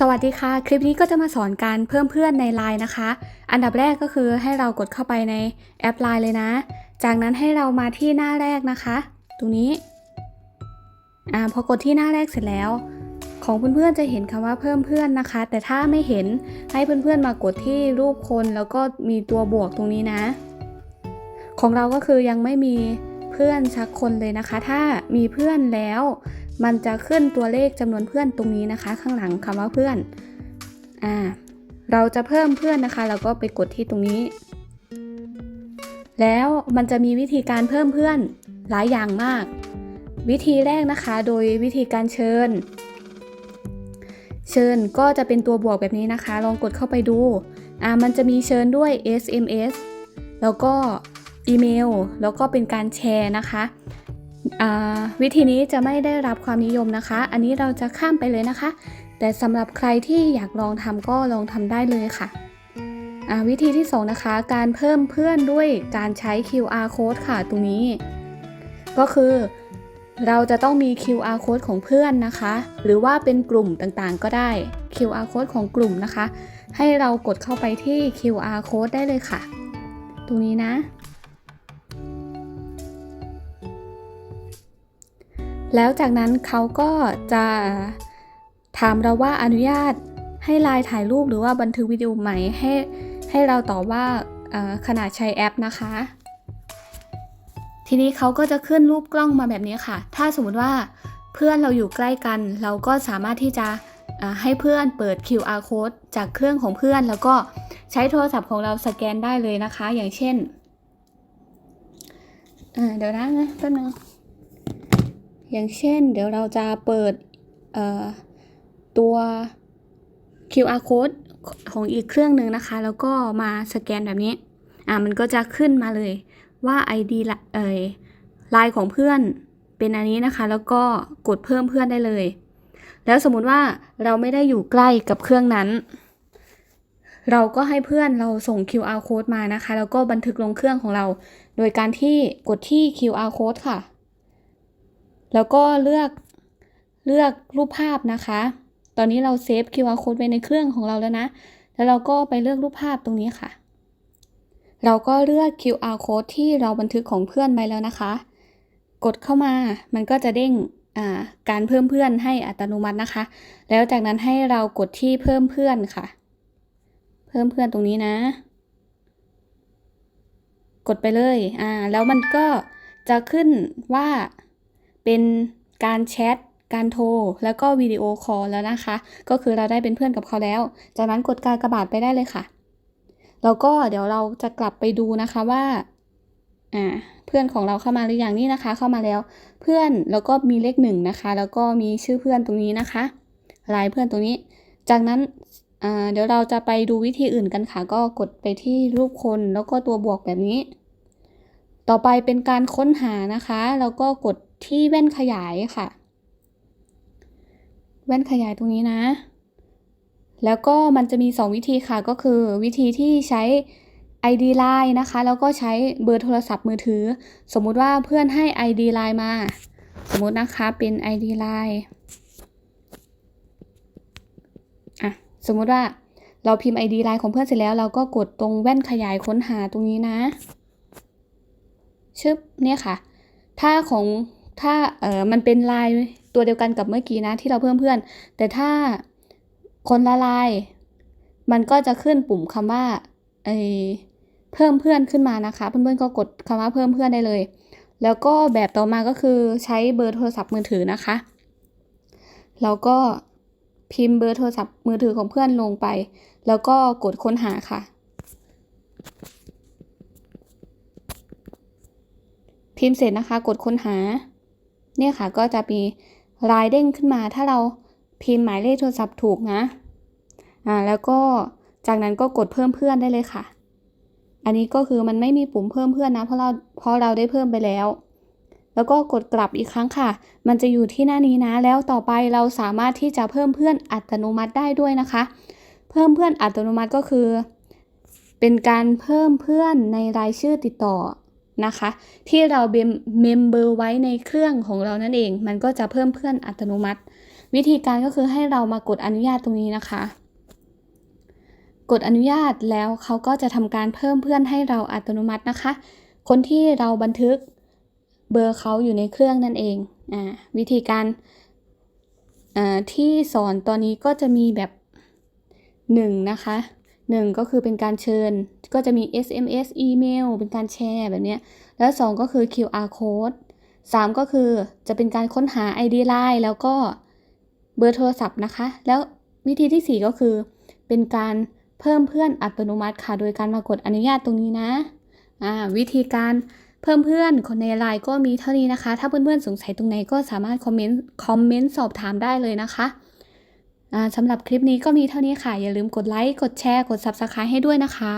สวัสดีค่ะ คลิปนี้ก็จะมาสอนการเพิ่มเพื่อนใน Line นะคะ อันดับแรกก็คือให้เรากดเข้าไปในแอป Line เลยนะ จากนั้นให้เรามาที่หน้าแรกนะคะ ตรงนี้อ่าพอกดที่หน้าแรกเสร็จแล้ว ของเพื่อนๆจะเห็นคำว่าเพิ่มเพื่อนนะคะ แต่ถ้าไม่เห็นให้เพื่อนๆมากดที่รูปคนแล้วก็มีตัวบวกตรงนี้นะ ของเราก็คือยังไม่มีเพื่อนสักคนเลยนะคะ ถ้ามีเพื่อนแล้ว มันจะขึ้นตัวเลขจำนวนเพื่อนตรงนี้นะคะ ข้างหลังคำว่าเพื่อนอ่าเราจะเพิ่มเพื่อนนะคะเราก็ไปกดที่ตรงนี้ แล้วมันจะมีวิธีการเพิ่มเพื่อนหลายอย่างมาก วิธีแรกนะคะ โดยวิธีการเชิญ เชิญก็จะเป็นตัวบวกแบบนี้นะคะ ลองกดเข้าไปดูอ่ามันจะมีเชิญด้วย SMS แล้วก็อีเมล แล้วก็เป็นการแชร์นะคะ วิธีนี้จะไม่ได้รับความนิยมนะคะ อันนี้เราจะข้ามไปเลยนะคะ แต่สำหรับใครที่อยากลองทำก็ลองทำได้เลยค่ะ วิธีที่ 2 นะคะ การเพิ่มเพื่อนด้วยการใช้ QR code ค่ะตรงนี้ ก็คือเราจะต้องมี QR code ของเพื่อนนะคะ หรือว่าเป็นกลุ่มต่างๆก็ได้ QR code ของกลุ่มนะคะ ให้เรากดเข้าไปที่ QR code ได้เลยค่ะ ตรงนี้นะ แล้วจากนั้นเขาก็จะถามเราว่าอนุญาตให้ไลน์ถ่ายรูปหรือว่าบันทึกวิดีโอใหมให้ให้เราตอบว่าขนาดใช้แอปนะคะ ทีนี้เขาก็จะขึ้นรูปกล้องมาแบบนี้ค่ะ ถ้าสมมติว่าเพื่อนเราอยู่ใกล้กัน เราก็สามารถที่จะให้เพื่อนเปิด QR code จากเครื่องของเพื่อน แล้วก็ใช้โทรศัพท์ของเราสแกนได้เลยนะคะ อย่างเช่นเเดี๋ยวนะแป๊บนึง อย่างเช่น เดี๋ยวเราจะเปิดตัว QR code ของอีกเครื่องหนึ่งนะคะ แล้วก็มาสแกนแบบนี้ อ่ามันก็จะขึ้นมาเลยว่า ID ละเอ่ยไลน์ของเพื่อนเป็นอันนี้นะคะ แล้วก็กดเพิ่มเพื่อนได้เลย แล้วสมมุติว่าเราไม่ได้อยู่ใกล้กับเครื่องนั้น เราก็ให้เพื่อนเราส่ง QR code มานะคะ แล้วก็บันทึกลงเครื่องของเรา โดยการที่กดที่ QR code ค่ะ แล้วก็เลือกเลือกรูปภาพนะคะ ตอนนี้เราเซฟ QR code ไว้ในเครื่องของเราแล้วนะ แล้วเราก็ไปเลือกรูปภาพตรงนี้ค่ะ เราก็เลือก QR code ที่เราบันทึกของเพื่อนไว้แล้วนะคะ กดเข้ามา มันก็จะเด้งการเพิ่มเพื่อนให้อัตโนมัตินะคะ แล้วจากนั้นให้เรากดที่เพิ่มเพื่อนค่ะ เพิ่มเพื่อนตรงนี้นะ กดไปเลย อ่า แล้วมันก็จะขึ้นว่า เป็นการแชทการโทร แล้วก็วิดีโอคอลแล้วนะคะ ก็คือเราได้เป็นเพื่อนกับเขาแล้ว จากนั้นกดการกระบาดไปได้เลยค่ะ แล้วก็เดี๋ยวเราจะกลับไปดูนะคะว่าอ่าเพื่อนของเราเข้ามาหรือยังนี่นะคะ เข้ามาแล้วเพื่อนแล้วก็มีเลขหนึ่งนะคะ แล้วก็มีชื่อเพื่อนตรงนี้นะคะลายเพื่อนตรงนี้ จากนั้นเดี๋ยวเราจะไปดูวิธีอื่นกันค่ะ ก็กดไปที่รูปคนแล้วก็ตัวบวกแบบนี้ ต่อไปเป็นการค้นหานะคะ แล้วก็กด ที่แว่นขยายค่ะ แว่นขยายตรงนี้นะ แล้วก็มันจะมี 2 วิธีค่ะก็คือวิธีที่ใช้ ID Line นะคะ แล้วก็ใช้เบอร์โทรศัพท์มือถือ สมมุติว่าเพื่อนให้ ID Line มา สมมุตินะคะเป็น ID Line อะสมมุติว่าเราพิมพ์ ID Line ของเพื่อนเสร็จแล้วเราก็กดตรงแว่นขยายค้นหาตรงนี้นะ ชึบเนี่ยค่ะ ถ้าของ ถ้าเออมันเป็นลายตัวเดียวกันกับเมื่อกี้นะที่เราเพิ่มเพื่อน แต่ถ้าคนละลาย มันก็จะขึ้นปุ่มคำว่าไอเพิ่มเพื่อนขึ้นมานะคะ เพื่อนๆก็กดคำว่าเพิ่มเพื่อนได้เลย แล้วก็แบบต่อมาก็คือใช้เบอร์โทรศัพท์มือถือนะคะเราก็พิมพ์เบอร์โทรศัพท์มือถือของเพื่อนลงไป แล้วก็กดค้นหาค่ะ พิมพ์เสร็จนะคะ กดค้นหา เนี่ยค่ะก็จะมีลายเด้งขึ้นมา ถ้าเราพิมพ์หมายเลขโทรศัพท์ถูกนะอ่าแล้วก็จากนั้นก็กดเพิ่มเพื่อนได้เลยค่ะ อันนี้ก็คือมันไม่มีปุ่มเพิ่มเพื่อนนะ เพราะเราเพราะเราได้เพิ่มไปแล้ว แล้วก็กดกลับอีกครั้งค่ะ มันจะอยู่ที่หน้านี้นะ แล้วต่อไปเราสามารถที่จะเพิ่มเพื่อนอัตโนมัติได้ด้วยนะคะ เพิ่มเพื่อนอัตโนมัติก็คือ เป็นการเพิ่มเพื่อนในรายชื่อติดต่อ นะคะ ที่เราเมมเบอร์ไว้ในเครื่องของเรานั่นเอง มันก็จะเพิ่มเพื่อนอัตโนมัติ วิธีการก็คือให้เรามากดอนุญาตตรงนี้นะคะ กดอนุญาตแล้วเขาก็จะทำการเพิ่มเพื่อนให้เราอัตโนมัตินะคะ คนที่เราบันทึกเบอร์เขาอยู่ในเครื่องนั่นเองอ่าวิธีการที่สอนตอนนี้ก็จะมีแบบ 1 นะคะ 1 ก็คือเป็นการเชิญ ก็จะมี SMS อีเมล เป็นการแชร์แบบนี้แล้ว 2 ก็คือ QR code 3 ก็คือจะเป็นการค้นหา ID Line แล้วก็เบอร์โทรศัพท์นะคะ แล้ววิธีที่ 4 ก็คือ เป็นการเพิ่มเพื่อนอัตโนมัติค่ะ โดยการมากดอนุญาตตรงนี้นะอ่าวิธีการเพิ่มเพื่อนคนในไลน์ก็มีเท่านี้นะคะ ถ้าเพื่อนๆสงสัยตรงไหนก็สามารถคอมเมนต์คอมเมนต์สอบถามได้เลยนะคะ สำหรับคลิปนี้ก็มีเท่านี้ค่ะ อย่าลืมกดไลค์ กดแชร์ กด Subscribe ให้ด้วยนะคะ